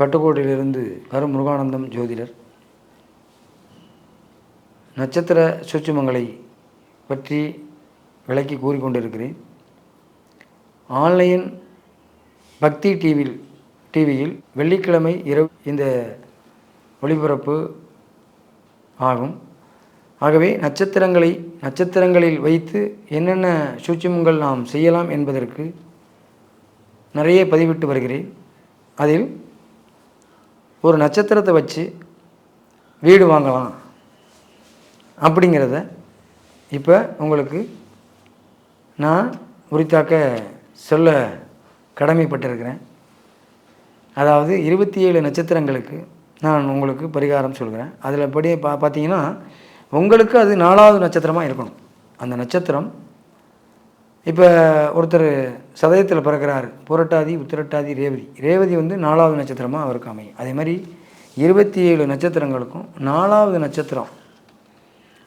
பட்டுக்கோட்டையிலிருந்து கரு முருகானந்தம் ஜோதிடர். நட்சத்திர சூட்சுமங்களை பற்றி விளக்கி கூறிக்கொண்டிருக்கிறேன். ஆன்லைன் பக்தி டிவியில் டிவியில் வெள்ளிக்கிழமை இரவு இந்த ஒளிபரப்பு ஆகும். ஆகவே நட்சத்திரங்களை நட்சத்திரங்களில் வைத்து என்னென்ன சூட்சுமங்கள் நாம் செய்யலாம் என்பதற்கு நிறைய பதிவிட்டு வருகிறேன். அதில் ஒரு நட்சத்திரத்தை வச்சு வீடு வாங்கலாம் அப்படிங்கிறத இப்போ உங்களுக்கு நான் உரித்தாக்க சொல்ல கடமைப்பட்டிருக்கிறேன். அதாவது இருபத்தி ஏழு நட்சத்திரங்களுக்கு நான் உங்களுக்கு பரிகாரம் சொல்கிறேன் அதில் படி பா பார்த்தீங்கன்னா உங்களுக்கு அது நாலாவது நட்சத்திரமாக இருக்கணும். அந்த நட்சத்திரம் இப்போ ஒருத்தர் சதயத்தில் பிறக்கிறார். புரட்டாதி உத்திரட்டாதி ரேவதி. ரேவதி வந்து நாலாவது நட்சத்திரமாக அவருக்கு அமையும். அதே மாதிரி இருபத்தி ஏழு நட்சத்திரங்களுக்கும் நாலாவது நட்சத்திரம்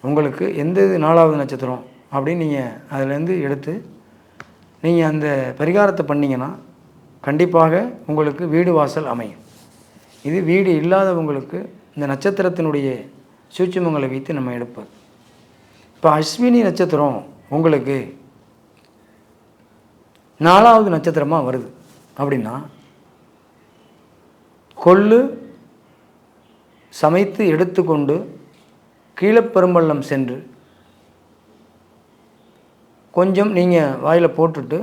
உங்களுக்கு எந்த இது நாலாவது நட்சத்திரம் அப்படின்னு நீங்கள் அதிலேருந்து எடுத்து நீங்கள் அந்த பரிகாரத்தை பண்ணிங்கன்னா கண்டிப்பாக உங்களுக்கு வீடு வாசல் அமையும். இது வீடு இல்லாதவங்களுக்கு இந்த நட்சத்திரத்தினுடைய சூட்சமங்களை வைத்து நம்ம எடுப்பது இப்போ அஸ்வினி நட்சத்திரம் உங்களுக்கு நாலாவது நட்சத்திரமாக வருது. அப்படின்னா கொள்ளு சமைத்து எடுத்துக்கொண்டு கீழப்பெரும்பள்ளம் சென்று கொஞ்சம் நீங்கள் வாயில் போட்டுட்டு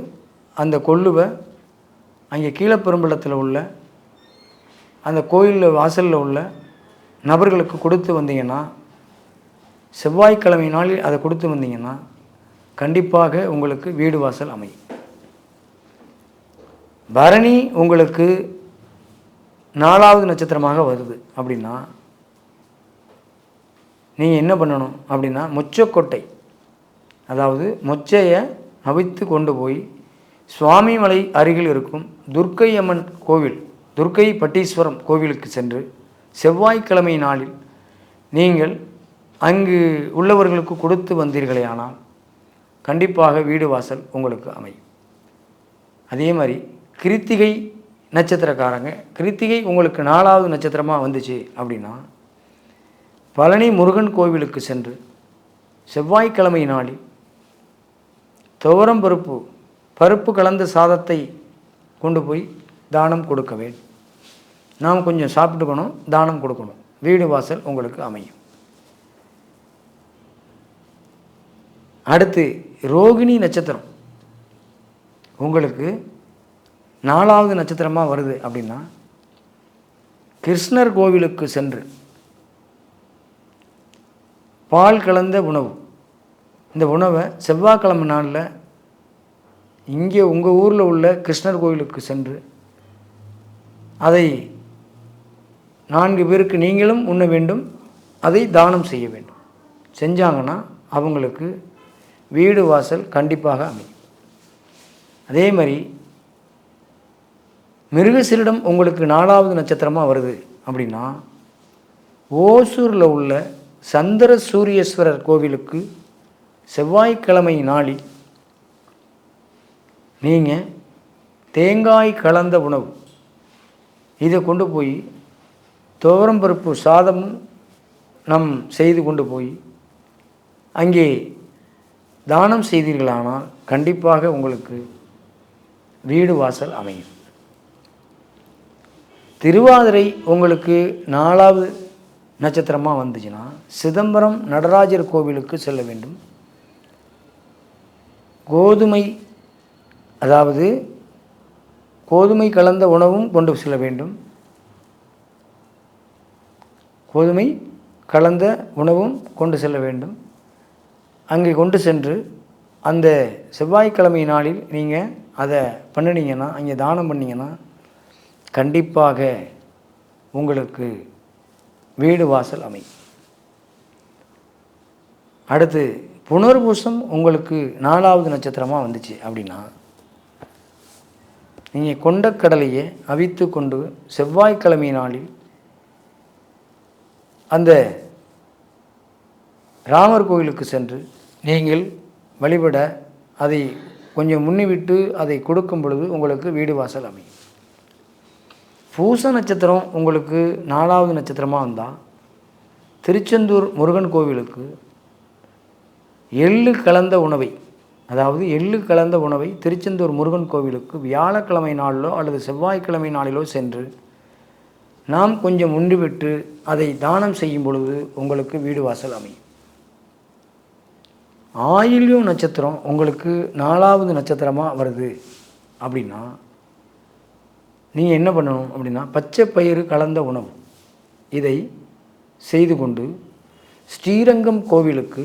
அந்த கொள்ளுவை அங்கே கீழப்பெரும்பள்ளத்தில் உள்ள அந்த கோயிலில் வாசலில் உள்ள நபர்களுக்கு கொடுத்து வந்தீங்கன்னா செவ்வாய்க்கிழமை நாளில் அதை கொடுத்து வந்தீங்கன்னா கண்டிப்பாக உங்களுக்கு வீடு வாசல் அமையும். பரணி உங்களுக்கு நாலாவது நட்சத்திரமாக வருது அப்படின்னா நீங்கள் என்ன பண்ணணும் அப்படின்னா மொச்சக்கொட்டை அதாவது மொச்சையை அவித்து கொண்டு போய் சுவாமிமலை அருகில் இருக்கும் துர்க்கை அம்மன் கோவில் துர்க்கை பட்டீஸ்வரம் கோவிலுக்கு சென்று செவ்வாய்க்கிழமை நாளில் நீங்கள் அங்கு உள்ளவர்களுக்கு கொடுத்து வந்தீர்களே ஆனால் கண்டிப்பாக வீடு வாசல் உங்களுக்கு அமையும். அதே மாதிரி கிருத்திகை நட்சத்திரக்காரங்க. கிருத்திகை உங்களுக்கு நாலாவது நட்சத்திரமாக வந்துச்சு அப்படின்னா பழனி முருகன் கோவிலுக்கு சென்று செவ்வாய்க்கிழமை நாளில் துவரம் பருப்பு பருப்பு கலந்த சாதத்தை கொண்டு போய் தானம் கொடுக்க வேண்டும். நாம் கொஞ்சம் சாப்பிட்டுக்கணும் தானம் கொடுக்கணும். வீடு வாசல் உங்களுக்கு அமையும். அடுத்து ரோகிணி நட்சத்திரம். உங்களுக்கு நாலாவது நட்சத்திரமாக வருது அப்படின்னா கிருஷ்ணர் கோவிலுக்கு சென்று பால் கலந்த உணவு. இந்த உணவை செவ்வாய்க்கிழமை நாளில் இங்கே உங்கள் ஊரில் உள்ள கிருஷ்ணர் கோவிலுக்கு சென்று அதை நான்கு பேருக்கு நீங்களும் உண்ண வேண்டும் அதை தானம் செய்ய வேண்டும். செஞ்சாங்கன்னா அவங்களுக்கு வீடு வாசல் கண்டிப்பாக அமையும். அதே மாதிரி மிருகசீரிடம் உங்களுக்கு நாலாவது நட்சத்திரமாக வருது அப்படின்னா ஓசூரில் உள்ள சந்திர சூரியஸ்வரர் கோவிலுக்கு செவ்வாய்க்கிழமை நாளில் நீங்கள் தேங்காய் கலந்த உணவு இதை கொண்டு போய் துவரம் பருப்பு சாதமும் நம் செய்து கொண்டு போய் அங்கே தானம் செய்தீர்களானால் கண்டிப்பாக உங்களுக்கு வீடு வாசல் அமையும். திருவாதிரை உங்களுக்கு நாலாவது நட்சத்திரமாக வந்துச்சுன்னா சிதம்பரம் நடராஜர் கோவிலுக்கு செல்ல வேண்டும். கோதுமை அதாவது கோதுமை கலந்த உணவும் கொண்டு செல்ல வேண்டும். கோதுமை கலந்த உணவும் கொண்டு செல்ல வேண்டும். அங்கே கொண்டு சென்று அந்த செவ்வாய்க்கிழமை நாளில் நீங்கள் அதை பண்ணினீங்கன்னா அங்கே தானம் பண்ணிங்கன்னா கண்டிப்பாக உங்களுக்கு வீடு வாசல் அமையும். அடுத்து புனர்பூசம் உங்களுக்கு நாலாவது நட்சத்திரமாக வந்துச்சு அப்படின்னா நீங்கள் கொண்டக்கடலையை அவித்து கொண்டு செவ்வாய்க்கிழமை நாளில் அந்த ராமர் கோயிலுக்கு சென்று நீங்கள் வழிபட அதை கொஞ்சம் முன்னிவிட்டு அதை கொடுக்கும் பொழுது உங்களுக்கு வீடு வாசல் அமையும். பூச நட்சத்திரம் உங்களுக்கு நாலாவது நட்சத்திரமாக வந்தால் திருச்செந்தூர் முருகன் கோவிலுக்கு எள்ளு கலந்த உணவை அதாவது எள்ளு கலந்த உணவை திருச்செந்தூர் முருகன் கோவிலுக்கு வியாழக்கிழமை நாளிலோ அல்லது செவ்வாய்க்கிழமை நாளிலோ சென்று நாம் கொஞ்சம் உண்டு விட்டு அதை தானம் செய்யும் பொழுது உங்களுக்கு வீடு வாசல் அமையும். ஆயில்யம் நட்சத்திரம் உங்களுக்கு நாலாவது நட்சத்திரமாக வருது அப்படின்னா நீங்கள் என்ன பண்ணணும் அப்படின்னா பச்சை பயிறு கலந்த உணவு. இதை செய்து கொண்டு ஸ்ரீரங்கம் கோவிலுக்கு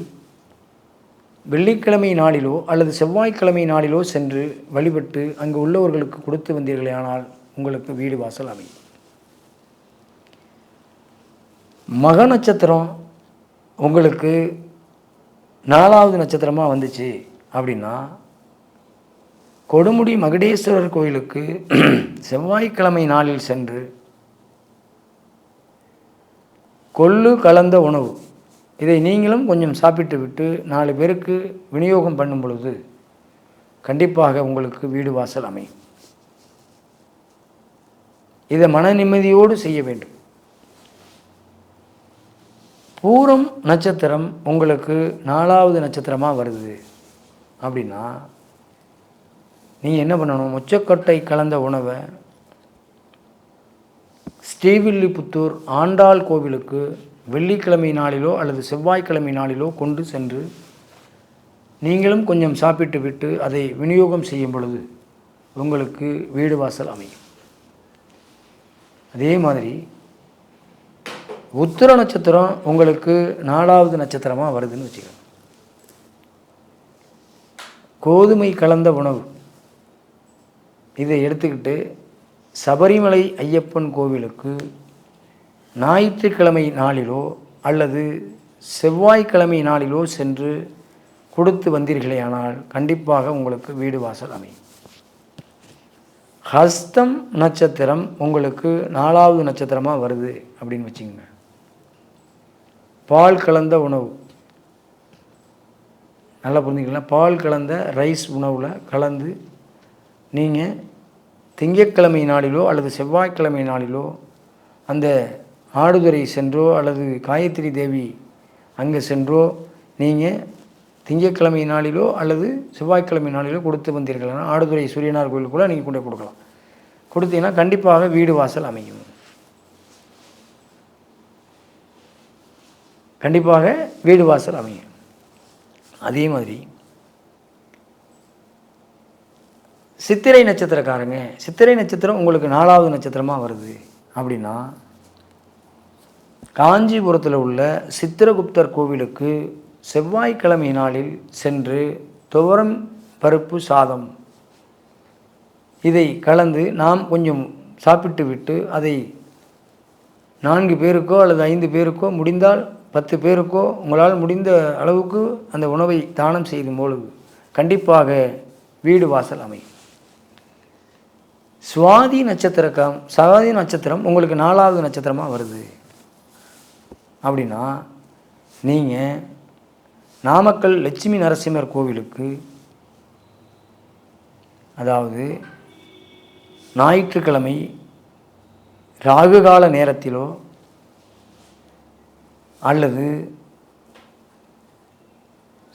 வெள்ளிக்கிழமை நாளிலோ அல்லது செவ்வாய்க்கிழமை நாளிலோ சென்று வழிபட்டு அங்கு உள்ளவர்களுக்கு கொடுத்து வந்தீர்களேயானால் உங்களுக்கு வீடு வாசல் அமையும். மக நட்சத்திரம் உங்களுக்கு நாலாவது நட்சத்திரமாக வந்துச்சு அப்படின்னா கொடுமுடி மகுடேஸ்வரர் கோயிலுக்கு செவ்வாய்க்கிழமை நாளில் சென்று கொள்ளு கலந்த உணவு. இதை நீங்களும் கொஞ்சம் சாப்பிட்டு விட்டு நாலு பேருக்கு விநியோகம் பண்ணும் பொழுது கண்டிப்பாக உங்களுக்கு வீடு வாசல் அமையும். இதை மன நிம்மதியோடு செய்ய வேண்டும். பூரம் நட்சத்திரம் உங்களுக்கு நாலாவது நட்சத்திரமாக வருது அப்படின்னா நீங்கள் என்ன பண்ணணும்? முச்சக்கொட்டை கலந்த உணவை ஸ்ரீவில்லிபுத்தூர் ஆண்டாள் கோவிலுக்கு வெள்ளிக்கிழமை நாளிலோ அல்லது செவ்வாய்க்கிழமை நாளிலோ கொண்டு சென்று நீங்களும் கொஞ்சம் சாப்பிட்டு விட்டு அதை விநியோகம் செய்யும் பொழுது உங்களுக்கு வீடு வாசல் அமையும். அதே மாதிரி உத்திர நட்சத்திரம் உங்களுக்கு நாலாவது நட்சத்திரமாக வருதுன்னு வச்சுக்கோங்க. கோதுமை கலந்த உணவு. இதை எடுத்துக்கிட்டு சபரிமலை ஐயப்பன் கோவிலுக்கு ஞாயிற்றுக்கிழமை நாளிலோ அல்லது செவ்வாய்க்கிழமை நாளிலோ சென்று கொடுத்து வந்தீர்களேயானால் கண்டிப்பாக உங்களுக்கு வீடு வாசல் அமையும். ஹஸ்தம் நட்சத்திரம் உங்களுக்கு நாலாவது நட்சத்திரமாக வருது அப்படின்னு வச்சுக்கோங்க. பால் கலந்த உணவு. நல்லா புரிஞ்சுக்கலாம் பால் கலந்த ரைஸ் உணவில் கலந்து நீங்கள் திங்கட்கிழமை நாளிலோ அல்லது செவ்வாய்க்கிழமை நாளிலோ அந்த ஆடுதுறை சென்றோ அல்லது காயத்ரி தேவி அங்கே சென்றோ நீங்கள் திங்கட்கிழமை நாளிலோ அல்லது செவ்வாய்க்கிழமை நாளிலோ கொடுத்து வந்தீர்கள்னா ஆடுதுறை சூரியனார் கோயில் கூட நீங்கள் கொண்டு கொடுக்கலாம். கொடுத்தீங்கன்னா கண்டிப்பாக வீடு வாசல் அமையும். கண்டிப்பாக வீடு வாசல் அமையும். அதே மாதிரி சித்திரை நட்சத்திரக்காரங்க சித்திரை நட்சத்திரம் உங்களுக்கு நாலாவது நட்சத்திரமாக வருது. அப்படின்னா காஞ்சிபுரத்தில் உள்ள சித்திரகுப்தர் கோவிலுக்கு செவ்வாய்க்கிழமை நாளில் சென்று துவரம் பருப்பு சாதம் இதை கலந்து நாம் கொஞ்சம் சாப்பிட்டு விட்டு அதை நான்கு பேருக்கோ அல்லது ஐந்து பேருக்கோ முடிந்தால் பத்து பேருக்கோ உங்களால் முடிந்த அளவுக்கு அந்த உணவை தானம் செய்யும் பொழுது கண்டிப்பாக வீடு வாசல் அமையும். சுவாதி நட்சத்திரக்கம் சுவாதி நட்சத்திரம் உங்களுக்கு நாலாவது நட்சத்திரமாக வருது. அப்படின்னா நீங்கள் நாமக்கல் லட்சுமி நரசிம்மர் கோவிலுக்கு அதாவது ஞாயிற்றுக்கிழமை ராகுகால நேரத்திலோ அல்லது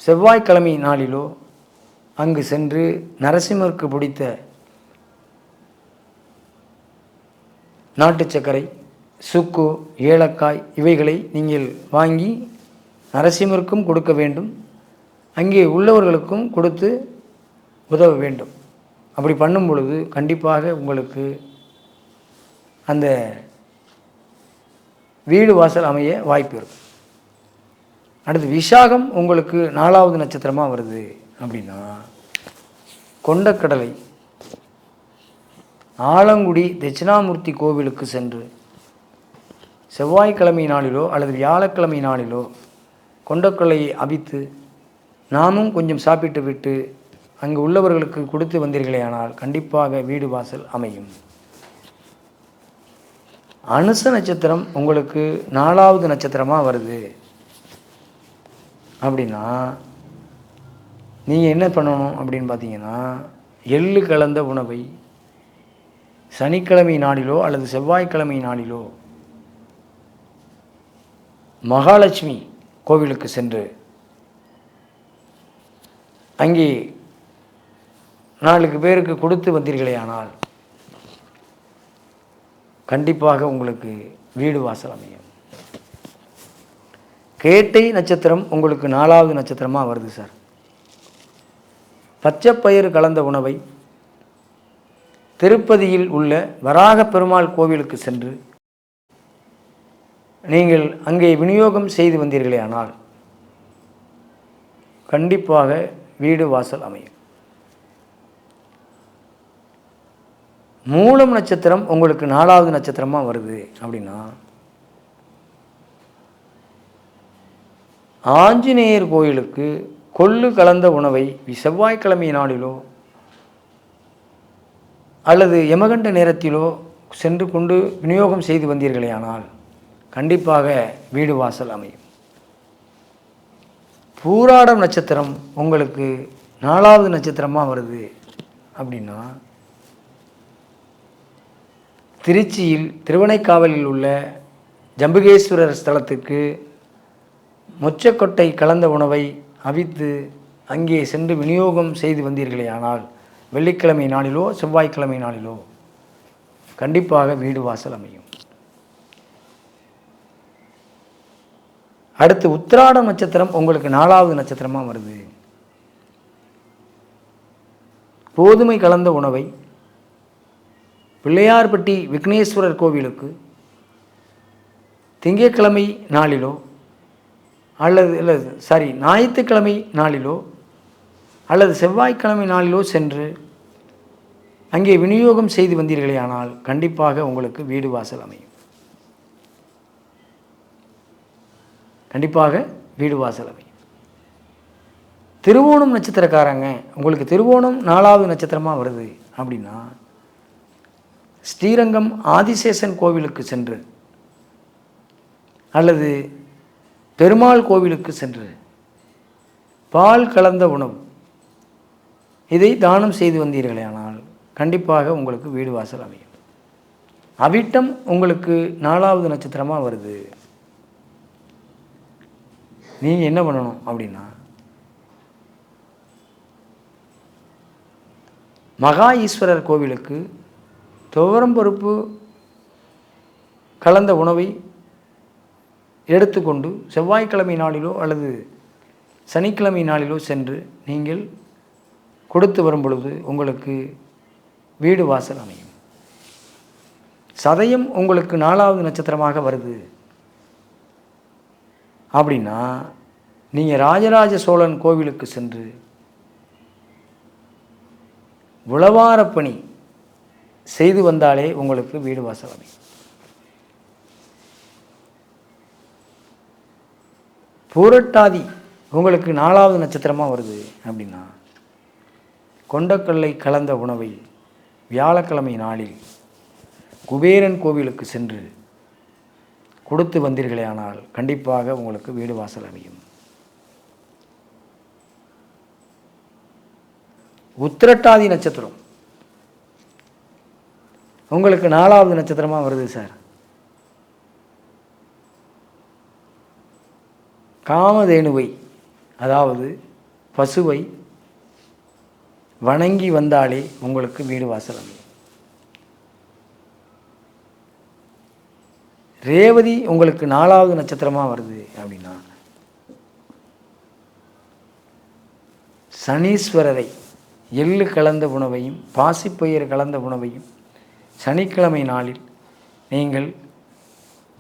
செவ்வாய்க்கிழமை நாளிலோ அங்கு சென்று நரசிம்மருக்கு பிடித்த நாட்டு சர்க்கரை சுக்கு ஏலக்காய் இவைகளை நீங்கள் வாங்கி நரசிம்மருக்கும் கொடுக்க வேண்டும். அங்கே உள்ளவர்களுக்கும் கொடுத்து உதவ வேண்டும். அப்படி பண்ணும் பொழுது கண்டிப்பாக உங்களுக்கு அந்த வீடு வாசல் அமைய வாய்ப்பு இருக்கும். அடுத்து விசாகம் உங்களுக்கு நாலாவது நட்சத்திரமாக வருது அப்படின்னா கொண்டக்கடலை ஆலங்குடி தட்சிணாமூர்த்தி கோவிலுக்கு சென்று செவ்வாய்க்கிழமை நாளிலோ அல்லது வியாழக்கிழமை நாளிலோ கொண்டக்கொள்ளையை அவித்து நாமும் கொஞ்சம் சாப்பிட்டு விட்டு அங்கு உள்ளவர்களுக்கு கொடுத்து வந்தீர்களேயானால் கண்டிப்பாக வீடு வாசல் அமையும். அனுச நட்சத்திரம் உங்களுக்கு நாலாவது நட்சத்திரமாக வருது. அப்படின்னா நீங்கள் என்ன பண்ணணும் அப்படின்னு பார்த்தீங்கன்னா எள்ளு கலந்த உணவை சனிக்கிழமை நாளிலோ அல்லது செவ்வாய்க்கிழமை நாளிலோ மகாலட்சுமி கோவிலுக்கு சென்று அங்கே நாலுக்கு பேருக்கு கொடுத்து வந்தீர்களே ஆனால் கண்டிப்பாக உங்களுக்கு வீடு வாசல் அமையும். கேட்டை நட்சத்திரம் உங்களுக்கு நாலாவது நட்சத்திரமாக வருது சார். பச்சைப்பயிறு கலந்த உணவை திருப்பதியில் உள்ள வராக பெருமாள் கோவிலுக்கு சென்று நீங்கள் அங்கே விநியோகம் செய்து வந்தீர்களே ஆனால் கண்டிப்பாக வீடு வாசல் அமையும். மூலம் நட்சத்திரம் உங்களுக்கு நாலாவது நட்சத்திரமாக வருது அப்படின்னா ஆஞ்சநேயர் கோயிலுக்கு கொள்ளு கலந்த உணவை செவ்வாய்க்கிழமை நாளிலோ அல்லது யமகண்ட நேரத்திலோ சென்று கொண்டு விநியோகம் செய்து வந்தீர்களேயானால் கண்டிப்பாக வீடு வாசல் அமையும். பூராடம் நட்சத்திரம் உங்களுக்கு நாலாவது நட்சத்திரமாக வருது அப்படின்னா திருச்சியில் திருவனைக்காவலில் உள்ள ஜம்புகேஸ்வரர் ஸ்தலத்துக்கு மொச்சக்கொட்டை கலந்த உணவை அவித்து அங்கே சென்று விநியோகம் செய்து வந்தீர்களே ஆனால் வெள்ளிக்கிழமை நாளிலோ செவ்வாய்க்கிழமை நாளிலோ கண்டிப்பாக வீடு வாசல் அமையும். அடுத்து உத்திராட நட்சத்திரம் உங்களுக்கு நாலாவது நட்சத்திரமாக வருது. கோதுமை கலந்த உணவை பிள்ளையார்பட்டி விக்னேஸ்வரர் கோவிலுக்கு திங்கட்கிழமை நாளிலோ அல்லது இல்லை சாரி ஞாயிற்றுக்கிழமை நாளிலோ அல்லது செவ்வாய்க்கிழமை நாளிலோ சென்று அங்கே விநியோகம் செய்து வந்தீர்களே ஆனால் கண்டிப்பாக உங்களுக்கு வீடு வாசல் அமையும். கண்டிப்பாக வீடு வாசல் அமையும். திருவோணம் நட்சத்திரக்காரங்க உங்களுக்கு திருவோணம் நாலாவது நட்சத்திரமாக வருது அப்படின்னா ஸ்ரீரங்கம் ஆதிசேஷன் கோவிலுக்கு சென்று அல்லது பெருமாள் கோவிலுக்கு சென்று பால் கலந்த உணவு இதை தானம் செய்து வந்தீர்களே ஆனால் கண்டிப்பாக உங்களுக்கு வீடு வாசல் அமையும். அவிட்டம் உங்களுக்கு நாலாவது நட்சத்திரமாக வருது. நீங்கள் என்ன பண்ணணும் அப்படின்னா மகா ஈஸ்வரர் கோவிலுக்கு துவரம்பருப்பு கலந்த உணவை எடுத்துக்கொண்டு செவ்வாய்க்கிழமை நாளிலோ அல்லது சனிக்கிழமை நாளிலோ சென்று நீங்கள் கொடுத்து வரும் பொழுது உங்களுக்கு வீடு வாசல் அமையும். சதயம் உங்களுக்கு நாலாவது நட்சத்திரமாக வருது. அப்படின்னா நீங்கள் ராஜராஜ சோழன் கோவிலுக்கு சென்று உளவாரப்பணி செய்து வந்தாலே உங்களுக்கு வீடு வாசல் அமையும். பூரட்டாதி உங்களுக்கு நாலாவது நட்சத்திரமாக வருது அப்படின்னா கொண்டக்கல்லை கலந்த உணவை வியாழக்கிழமை நாளில் குபேரன் கோவிலுக்கு சென்று கொடுத்து வந்தீர்களே ஆனால் கண்டிப்பாக உங்களுக்கு வீடு வாசல் அமையும். உத்திரட்டாதி நட்சத்திரம். உங்களுக்கு நாலாவது நட்சத்திரமாக வருது சார் காமதேனுவை அதாவது பசுவை வணங்கி வந்தாலே உங்களுக்கு வீடு வாசல் அமையும். ரேவதி உங்களுக்கு நாலாவது நட்சத்திரமாக வருது அப்படின்னா சனீஸ்வரரை எள்ளு கலந்த உணவையும் பாசிப்பயிர் கலந்த உணவையும் சனிக்கிழமை நாளில் நீங்கள்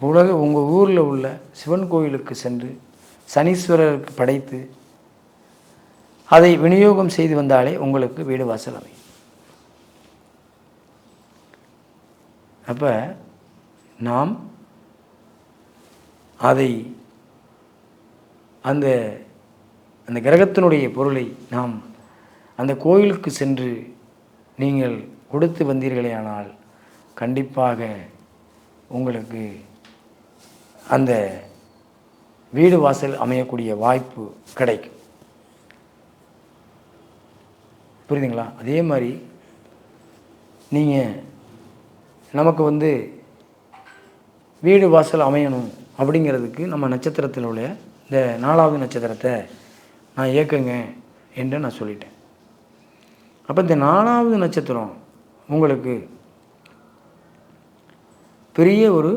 உலக உங்கள் ஊரில் உள்ள சிவன் கோயிலுக்கு சென்று சனீஸ்வரருக்கு படைத்து அதை விநியோகம் செய்து வந்தாலே உங்களுக்கு வீடு வாசல் அமையும் அப்போ நாம் அதை அந்த அந்த கிரகத்தினுடைய பொருளை நாம் அந்த கோயிலுக்கு சென்று நீங்கள் கொடுத்து வந்தீர்களே ஆனால் கண்டிப்பாக உங்களுக்கு அந்த வீடு வாசல் அமையக்கூடிய வாய்ப்பு கிடைக்கும். புரியுதுங்களா? அதே மாதிரி நீங்கள் நமக்கு வந்து வீடு வாசல் அமையணும் அப்படிங்கிறதுக்கு நம்ம நட்சத்திரத்தில் உள்ள இந்த நாலாவது நட்சத்திரத்தை நான் இயக்குங்க என்று நான் சொல்லிட்டேன். அப்போ இந்த நாலாவது நட்சத்திரம் உங்களுக்கு பெரிய ஒரு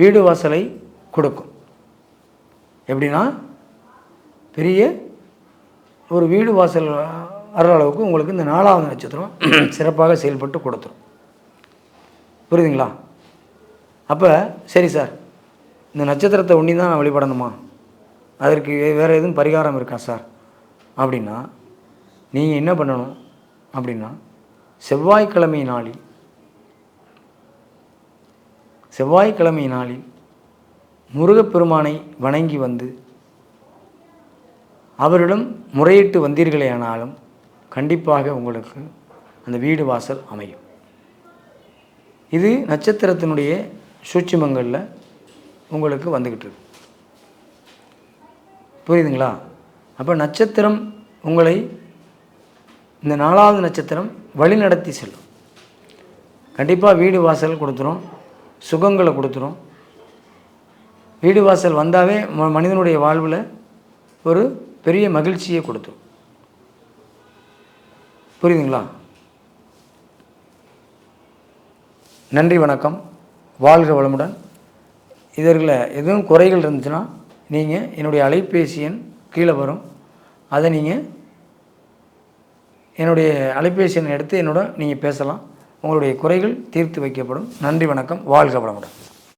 வீடு வாசலை கொடுக்கும். எப்படின்னா பெரிய ஒரு வீடு வாசல் அளவுக்கு உங்களுக்கு இந்த நாலாவது நட்சத்திரம் சிறப்பாக செயல்பட்டு கொடுத்துரும். புரியுதுங்களா? அப்போ சரி சார். இந்த நட்சத்திரத்தை ஒன்றி தான் நான் வழிபடணுமா? அதற்கு வேறு எதுவும் பரிகாரம் இருக்கா சார்? அப்படின்னா நீங்கள் என்ன பண்ணணும் அப்படின்னா செவ்வாய்க்கிழமை நாளில் செவ்வாய்க்கிழமை நாளில் முருகப்பெருமானை வணங்கி வந்து அவரிடம் முறையிட்டு வந்தீர்களேயானாலும் கண்டிப்பாக உங்களுக்கு அந்த வீடு வாசல் அமையும். இது நட்சத்திரத்தினுடைய சூட்சிமங்களில் உங்களுக்கு வந்துக்கிட்டு இருக்கு. புரியுதுங்களா? அப்போ நட்சத்திரம் உங்களை இந்த நாலாவது நட்சத்திரம் வழி நடத்தி செல்லும். கண்டிப்பாக வீடு வாசல் கொடுத்துரும் சுகங்களை கொடுத்துரும். வீடு வாசல் வந்தாவே ம மனிதனுடைய வாழ்வில் ஒரு பெரிய மகிழ்ச்சியை கொடுத்துரும். புரியுதுங்களா? நன்றி வணக்கம். வாழ்க வளமுடன். இதற்கில் எதுவும் குறைகள் இருந்துச்சுன்னா நீங்கள் என்னுடைய அலைபேசி எண் கீழே வரும். அதை நீங்கள் என்னுடைய அலைபேசி எண் எடுத்து என்னோட நீங்கள் பேசலாம். உங்களுடைய குறைகள் தீர்த்து வைக்கப்படும். நன்றி வணக்கம். வாழ்க வளமுடன்.